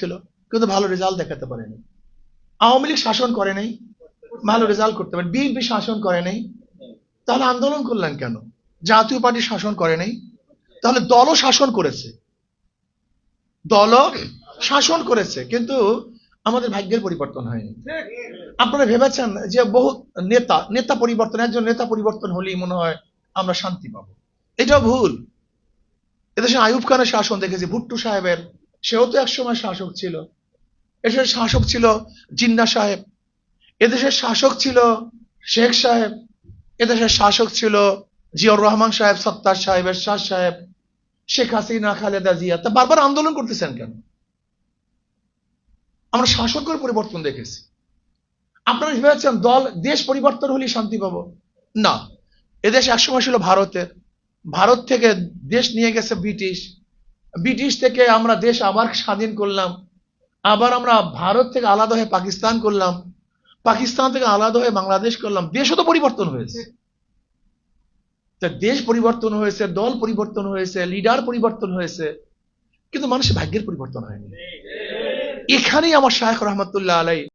ছিল, কিন্তু ভালো রেজাল্ট দেখাতে পারেনি। আওয়ামী লীগ শাসন করে নাই, ভালো রেজাল্ট করতে পারে বিএনপি শাসন করে নাই, তাহলে আন্দোলন করলেন কেন? জাতীয় পার্টি শাসন করে নাই, তাহলে দলও শাসন করেছে। দলও শাসন করেছে, কিন্তু আমাদের ভাগ্যের পরিবর্তন হয়নি। আপনারা ভেবেছেন যে বহু নেতা নেতা পরিবর্তন, একজন নেতা পরিবর্তন হলেই মনে হয় আমরা শান্তি পাবো। এটা ভুল। এদেশে আয়ুব খানের শাসন দেখেছি, ভুট্টু সাহেবের সেও তো একসময় শাসক ছিল। এদেশের শাসক ছিল জিন্না সাহেব। এদেশের শাসক ছিল শেখ সাহেব। এদেশের শাসক ছিল জিয়াউর রহমান সাহেব, সত্তার সাহেব এরশাদ সাহেব, শেখ হাসিনা, খালেদা জিয়া। তা বারবার আন্দোলন করতেছেন কেন? আমরা শাসকের পরিবর্তন দেখেছি। আপনারা ভেবেছেন দল, দেশ পরিবর্তন হলেই শান্তি পাবো? না। এদেশ একসময় ছিল ভারতের। ভারত থেকে দেশ নিয়ে গেছে ব্রিটিশ। ব্রিটিশ থেকে আমরা দেশ আবার স্বাধীন করলাম, আবার আমরা ভারত থেকে আলাদা হয়ে পাকিস্তান করলাম, পাকিস্তান থেকে আলাদা হয়ে বাংলাদেশ করলাম, দেশও তো পরিবর্তন হয়েছে। দেশ পরিবর্তন হয়েছে, দল পরিবর্তন হয়েছে লিডার পরিবর্তন হয়েছে, কিন্তু মানুষের ভাগ্যের পরিবর্তন হয়নি। এখানেই আমার শাহেখ রহমতুল্লাহ আলাই